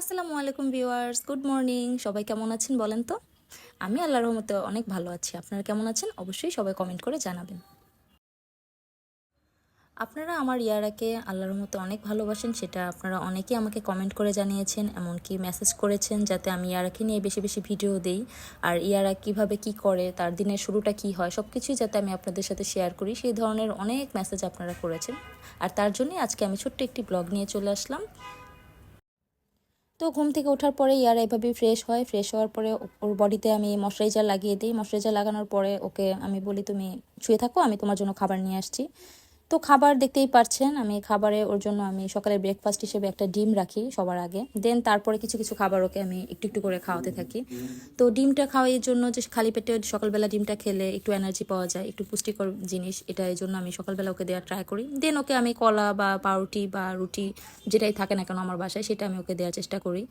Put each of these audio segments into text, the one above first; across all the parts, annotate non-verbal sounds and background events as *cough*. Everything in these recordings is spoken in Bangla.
আসসালামু আলাইকুম ভিউয়ার্স, গুড মর্নিং। সবাই কেমন আছেন বলেন তো? আমি আল্লাহর রহমতে অনেক ভালো আছি। আপনারা কেমন আছেন? অবশ্যই সবাই কমেন্ট করে জানাবেন। আপনারা আমার ইয়ারাকে আল্লাহর মতো অনেক ভালোবাসেন, সেটা আপনারা অনেকেই আমাকে কমেন্ট করে জানিয়েছেন, এমনকি মেসেজ করেছেন যাতে আমি ইয়ারাকে নিয়ে বেশি বেশি ভিডিও দেই। আর ইয়ারা কীভাবে কি করে, তার দিনের শুরুটা কি হয় সব কিছুই যাতে আমি আপনাদের সাথে শেয়ার করি, সেই ধরনের অনেক মেসেজ আপনারা করেছেন। আর তার জন্যই আজকে আমি ছোট্ট একটি ব্লগ নিয়ে চলে আসলাম। তো ঘুম থেকে ওঠার পরে ইয়ার এভাবেই ফ্রেশ হয়। ফ্রেশ হওয়ার পরে ওর বডিতে আমি ময়শ্চারাইজার লাগিয়ে দিই। ময়শ্চারাইজার লাগানোর পরে ওকে আমি বলি, তুমি শুয়ে থাকো, আমি তোমার জন্য খাবার নিয়ে আসছি। তো খাবার দেখতেই পারছেন, আমি খাবারে, ওর জন্য আমি সকালে ব্রেকফাস্ট হিসেবে একটা ডিম রাখি সবার আগে। দেন তারপরে কিছু কিছু খাবার ওকে আমি একটু একটু করে খাওয়াতে থাকি। তো ডিমটা খাওয়ার জন্য যে খালি পেটে সকালবেলা ডিমটা খেলে একটু এনার্জি পাওয়া যায়, একটু পুষ্টিকর জিনিস, এটা এই জন্য আমি সকালবেলা ওকে দেওয়ার ট্রাই করি। দেন ওকে আমি কলা বা পাউরুটি বা রুটি যেটাই থাকে না কেন আমার বাসায়, সেটা আমি ওকে দেওয়ার চেষ্টা করি।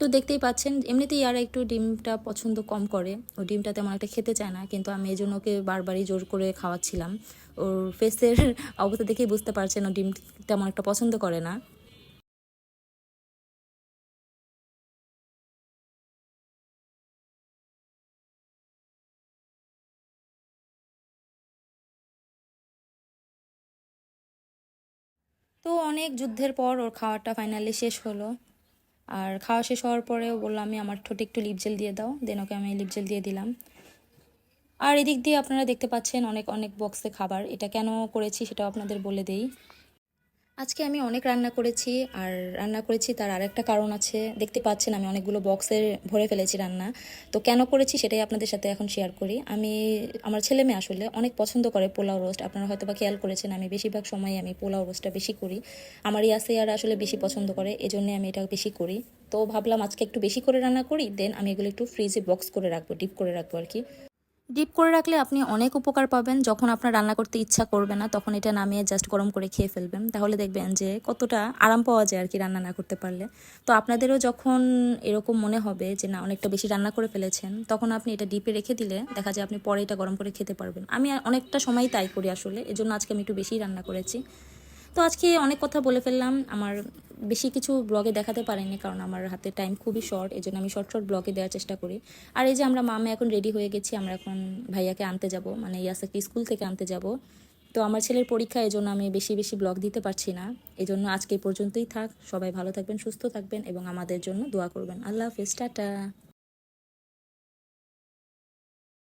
তো দেখতেই পাচ্ছেন, এমনিতেই আর একটু ডিমটা পছন্দ কম করে। ও ডিমটা তেমন একটা খেতে চায় না, কিন্তু আমি এই জন্য ওকে বারবারই জোর করে খাওয়াচ্ছিলাম। ওর ফেসের *laughs* অবস্থা দেখেই বুঝতে পারছেন, ও ডিম তেমন একটা পছন্দ করে না। তো অনেক যুদ্ধের পর ওর খাওয়াটা ফাইনালি শেষ হলো। আর খাওয়া শেষ হওয়ার পরে বলল, আমি আমার ঠোঁটে একটু লিপ জেল দিয়ে দাও। দেন ওকে আমি লিপ জেল দিয়ে দিলাম। আর এদিক দিয়ে আপনারা দেখতে পাচ্ছেন অনেক অনেক বক্সে খাবার। এটা কেন করেছি সেটাও আপনাদের বলে দেই। আজকে আমি অনেক রান্না করেছি, আর রান্না করেছি তার আরেকটা কারণ আছে। দেখতে পাচ্ছেন আমি অনেকগুলো বক্সে ভরে ফেলেছি রান্না। তো কেন করেছি সেটাই আপনাদের সাথে এখন শেয়ার করি। আমি, আমার ছেলে মেয়ে আসলে অনেক পছন্দ করে পোলাও রোস্ট আপনারা হয়তো বা খেয়াল করেছেন আমি বেশিরভাগ সময় আমি পোলাও রোস্টটা বেশি করি। আমার ইয়াসিয়ারা আসলে বেশি পছন্দ করে, এজন্য আমি এটা বেশি করি। তো ভাবলাম আজকে একটু বেশি করে রান্না করি দেন আমি এগুলো একটু ফ্রিজে বক্স করে রাখব ডিপ করে রাখব আর কি। ডিপ করে রাখলে আপনি অনেক উপকার পাবেন। যখন আপনার রান্না করতে ইচ্ছা করবে না, তখন এটা নামিয়ে জাস্ট গরম করে খেয়ে ফেলবেন। তাহলে দেখবেন যে কতটা আরাম পাওয়া যায় আর কি রান্না না করতে পারলে। তো আপনাদেরও যখন এরকম মনে হবে যে, না, অনেকটা বেশি রান্না করে ফেলেছেন, তখন আপনি এটা ডিপে রেখে দিলে দেখা যায় আপনি পরে এটা গরম করে খেতে পারবেন। আমি অনেকটা সময় তাই করি আসলে। এজন্য আজকে আমি একটু বেশি রান্না করেছি। তো আজকে অনেক কথা বলে ফেললাম। আমার বেশি কিছু ব্লগে দেখাতে পারিনি কারণ আমার হাতে টাইম খুবই শর্ট এই জন্য আমি শর্ট শর্ট ব্লগে দেওয়ার চেষ্টা করি। আর এই যে আমরা মামা এখন রেডি হয়ে গেছি, আমরা এখন ভাইয়াকে আনতে যাব মানে ইয়াসাকে স্কুল থেকে আনতে যাব। তো আমার ছেলের পরীক্ষা এই জন্য আমি বেশি বেশি ব্লগ দিতে পারছি না। এই জন্য আজকে পর্যন্তই থাক। সবাই ভালো থাকবেন, সুস্থ থাকবেন এবং আমাদের জন্য দোয়া করবেন। আল্লাহ হাফেজ, টাটা।